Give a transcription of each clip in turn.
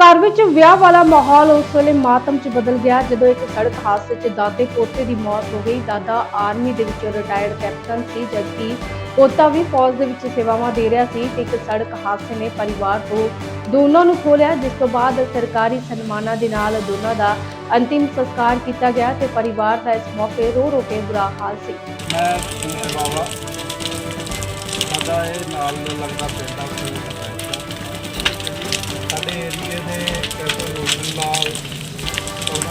ਘਰ ਵਿੱਚ ਵਿਆਹ ਵਾਲਾ ਮਾਹੌਲ ਉਸ ਵੇਲੇ ਮਾਤਮ 'ਚ ਬਦਲ ਗਿਆ। ਜਦੋਂ ਇੱਕ ਸੜਕ ਹਾਦਸੇ 'ਚ ਦਾਦੇ ਪੋਤੇ ਦੀ ਮੌਤ ਹੋ ਗਈ, ਦਾਦਾ ਆਰਮੀ ਦੇ ਵਿੱਚ ਰਿਟਾਇਰਡ ਕੈਪਟਨ ਸੀ, ਜਦਕਿ ਪੋਤਾ ਵੀ ਫੌਜ ਦੇ ਵਿੱਚ ਸੇਵਾਵਾਂ ਦੇ ਰਿਹਾ ਸੀ ਤੇ ਇੱਕ ਸੜਕ ਹਾਦਸੇ ਨੇ ਪਰਿਵਾਰ ਤੋਂ ਦੋਨਾਂ ਨੂੰ ਖੋਲਿਆ ਜਿਸ ਤੋਂ ਬਾਅਦ ਸਰਕਾਰੀ ਸਨਮਾਨਾਂ ਦੇ ਨਾਲ ਦੋਨਾਂ ਦਾ ਅੰਤਿਮ ਸੰਸਕਾਰ ਕੀਤਾ ਗਿਆ ਤੇ ਪਰਿਵਾਰ ਦਾ ਇਸ ਮੌਕੇ ਰੋ ਰੋ ਕੇ ਬੁਰਾ ਹਾਲ ਸੀ। ਮੈਂ ਸੁਨੀਲ ਸਾਡਾ ਇਹ ਨਾਲ ਲੱਗਦਾ ਪਿੰਡ ਆ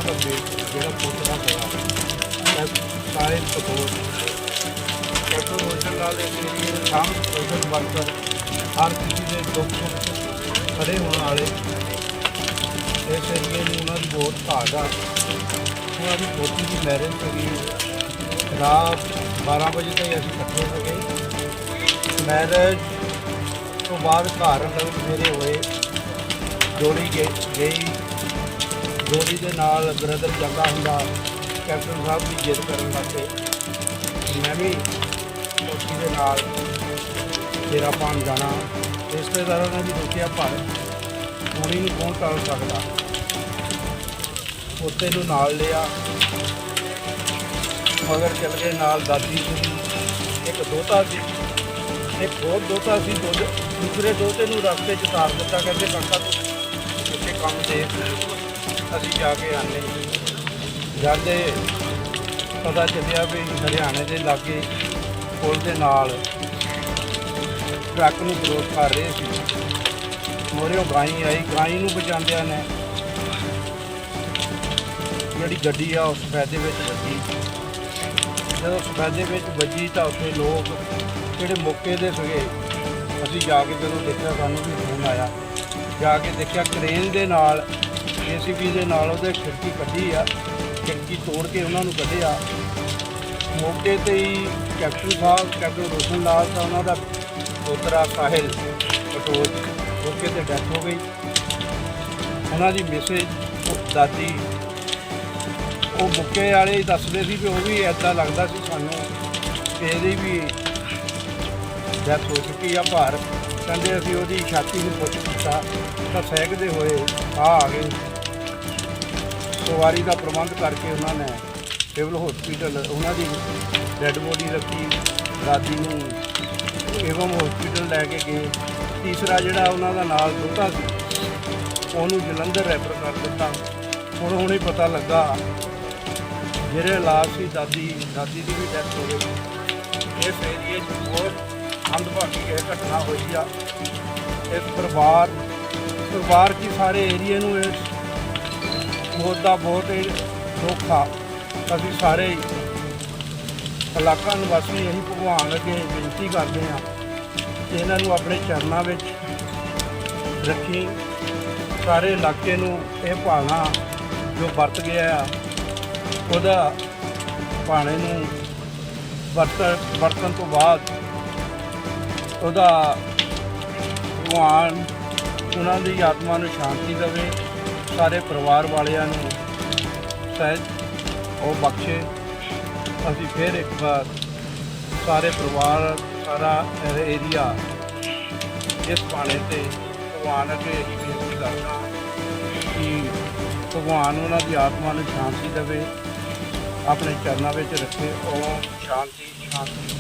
ਦਾ ਜਿਹੜਾ ਪੁੱਤਰਾ ਸੀਗਾ ਸਾਰੇ ਸਪੋਰਟ ਕੈਪਟਨ ਰੋਸ਼ਨ ਲਾਲ ਸਾਮ ਸੋਸ਼ਲ ਵਰਕਰ ਹਰ ਕਿਸੇ ਦੇ ਦੁੱਖ ਖੜੇ ਹੋਣ ਵਾਲੇ। ਇਸ ਏਰੀਏ ਨੂੰ ਉਹਨਾਂ ਦੀ ਬਹੁਤ ਭਾਗ ਆ। ਉਹਨਾਂ ਦੀ ਪੋਤੀ ਦੀ ਮੈਰਿਜ ਸੀਗੀ ਰਾਤ 12 ਵਜੇ ਤਾਈਂ ਅਸੀਂ ਇਕੱਠੇ ਹੋ ਗਏ। ਮੈਰਿਜ ਤੋਂ ਬਾਅਦ ਘਰ ਅੰਦਰ ਮੇਰੇ ਹੋਏ। ਜੋੜੀ ਗਈ ਗਈ। ਜੋੜੀ ਦੇ ਨਾਲ ਬ੍ਰਦਰ ਜਾਂਦਾ ਹੁੰਦਾ, ਕੈਪਟਨ ਸਾਹਿਬ ਦੀ ਜਿੱਦ ਕਰਨ ਵਾਸਤੇ। ਮੈਂ ਵੀ ਕੋਠੀ ਦੇ ਨਾਲ ਤੇਰਾ ਪਾਣ ਜਾਣਾ। ਰਿਸ਼ਤੇਦਾਰਾਂ ਨੇ ਵੀ ਰੋਕਿਆ, ਪਰ ਹੋਣੀ ਨੂੰ ਕੌਣ ਟਾਲ ਸਕਦਾ? ਪੋਤੇ ਨੂੰ ਨਾਲ ਲਿਆ। ਮਗਰ ਚੱਲ ਗਏ ਨਾਲ ਦਾਦੀ ਸੀ ਇੱਕ ਦੋਤਾ ਸੀ। ਇੱਕ ਹੋਰ ਦੋਤਾ ਸੀ, ਦੋ- ਦੂਸਰੇ ਦੋਤੇ ਨੂੰ ਰਸਤੇ 'ਚ ਤਾਰ ਦਿੱਤਾ, ਕਹਿੰਦੇ ਕਾਕਾ ਤੂੰ ਉੱਥੇ ਕੰਮ ਦੇ। ਅਸੀਂ ਜਾ ਕੇ ਆਨੇ ਜਾਂਦੇ ਪਤਾ ਚੱਲਿਆ ਵੀ ਹਰਿਆਣੇ ਦੇ ਲਾਗੇ ਪੁਲ ਦੇ ਨਾਲ ਟਰੱਕ ਨੂੰ ਵਿਰੋਧ ਕਰ ਰਹੇ ਸੀ। ਮੋਰਿਓ ਗਾਈ ਆਈ, ਗਾਈ ਨੂੰ ਬਚਾਉਂਦਿਆਂ ਨੇ ਜਿਹੜੀ ਗੱਡੀ ਆ, ਉਸ ਸਫੈਦੇ ਵਿੱਚ ਵੱਜੀ। ਜਦੋਂ ਸਫੈਦੇ ਵਿੱਚ ਵੱਜੀ ਤਾਂ ਉੱਥੇ ਲੋਕ ਜਿਹੜੇ ਮੌਕੇ ਦੇ ਸੀਗੇ, ਅਸੀਂ ਜਾ ਕੇ ਜਦੋਂ ਦੇਖਿਆ, ਸਾਨੂੰ ਵੀ ਫੋਨ ਆਇਆ। ਜਾ ਕੇ ਦੇਖਿਆ, ਕ੍ਰੇਨ ਦੇ ਨਾਲ ਜੀਸੀਬੀ ਦੇ ਨਾਲ ਉਹਦੇ ਖਿੜਕੀ ਕੱਢੀ ਆ, ਖਿੜਕੀ ਤੋੜ ਕੇ ਉਹਨਾਂ ਨੂੰ ਕੱਢਿਆ। ਮੌਕੇ ਤੇ ਹੀ ਕੈਪਟਨ ਸਾਹਿਬ, ਕੈਪਟਨ ਰੋਸ਼ਨ ਲਾਲ ਤਾਂ ਉਹਨਾਂ ਦਾ ਪੋਤਰਾ ਸਾਹਿਲ ਪਟੋਲ ਮੌਕੇ ਤੇ ਡੈਥ ਹੋ ਗਈ। ਉਹਨਾਂ ਦੀ ਮੈਸੇਜ ਦਾਦੀ, ਉਹ ਮੁੱਕੇ ਵਾਲੇ ਦੱਸਦੇ ਸੀ ਵੀ ਉਹ ਵੀ ਐਦਾਂ ਲੱਗਦਾ ਸੀ ਸਾਨੂੰ ਕਿ ਇਹਦੀ ਵੀ ਡੈਥ ਹੋ ਚੁੱਕੀ ਆ ਭਾਰ। ਕਹਿੰਦੇ ਅਸੀਂ ਉਹਦੀ ਛਾਤੀ ਨੂੰ ਪੁੱਛ ਕੀਤਾ ਤਾਂ ਸਹਿਕਦੇ ਹੋਏ ਆ ਆ ਗਏ। ਸਵਾਰੀ ਦਾ ਪ੍ਰਬੰਧ ਕਰਕੇ ਉਹਨਾਂ ਨੇ ਸਿਵਲ ਹਸਪੀਟਲ, ਉਹਨਾਂ ਦੀ ਡੈੱਡ ਬੋਡੀ ਰੱਖੀ ਦਾਦੀ ਨੂੰ ਏਵਮ ਹਸਪੀਟਲ ਲੈ ਕੇ ਗਏ। ਤੀਸਰਾ ਜਿਹੜਾ ਉਹਨਾਂ ਦਾ ਨਾਲ ਦੋਤਾ ਸੀ, ਉਹਨੂੰ ਜਲੰਧਰ ਰੈਫਰ ਕਰ ਦਿੱਤਾ। ਹੁਣ ਹੁਣੇ ਪਤਾ ਲੱਗਾ, ਜਿਹੜੇ ਇਲਾਜ ਸੀ, ਦਾਦੀ ਦਾਦੀ ਦੀ ਵੀ ਡੈਥ ਹੋ ਗਈ। ਇਸ ਏਰੀਏ 'ਚ ਬਹੁਤ ਅੰਦਭਾਗੀ ਇਹ ਘਟਨਾ ਹੋਈ ਆ। ਇਸ ਪਰਿਵਾਰ ਪਰਿਵਾਰ ਕੀ ਸਾਰੇ ਏਰੀਏ ਨੂੰ ਇਸ ਮੌਤ ਦਾ ਬਹੁਤ ਹੀ ਦੁੱਖ ਆ ਅਸੀਂ ਸਾਰੇ ਹੀ ਇਲਾਕਾ ਨਿਵਾਸੀ ਇਹੀ ਭਗਵਾਨ ਅੱਗੇ ਬੇਨਤੀ ਕਰਦੇ ਆ ਕਿ ਇਹਨਾਂ ਨੂੰ ਆਪਣੇ ਚਰਨਾਂ ਵਿੱਚ ਰੱਖੀ, ਸਾਰੇ ਇਲਾਕੇ ਨੂੰ ਇਹ ਭਾਣਾ ਜੋ ਵਰਤ ਗਿਆ ਆ, ਉਹਦਾ ਭਾਣੇ ਨੂੰ ਵਰਤਣ ਵਰਤਣ ਤੋਂ ਬਾਅਦ ਉਹਦਾ ਭਗਵਾਨ ਉਹਨਾਂ ਦੀ ਆਤਮਾ ਨੂੰ ਸ਼ਾਂਤੀ ਦੇਵੇ। ਸਾਰੇ ਪਰਿਵਾਰ ਵਾਲਿਆਂ ਨੂੰ ਸਹਿਜ ਉਹ ਬਖਸ਼ੇ। ਅਸੀਂ ਫਿਰ ਇੱਕ ਵਾਰ ਸਾਰੇ ਪਰਿਵਾਰ, ਸਾਰਾ ਏਰੀਆ ਇਸ ਪਾਣੇ ਤੇ ਭਗਵਾਨ ਅੱਗੇ ਬੇਨਤੀ ਕਰਦਾ ਕਿ ਭਗਵਾਨ ਉਹਨਾਂ ਦੀ ਆਤਮਾ ਨੂੰ ਸ਼ਾਂਤੀ ਦੇਵੇ, ਆਪਣੇ ਚਰਨਾਂ ਵਿੱਚ ਰੱਖੇ, ਉਹ ਸ਼ਾਂਤੀ ਸ਼ਾਂਤੀ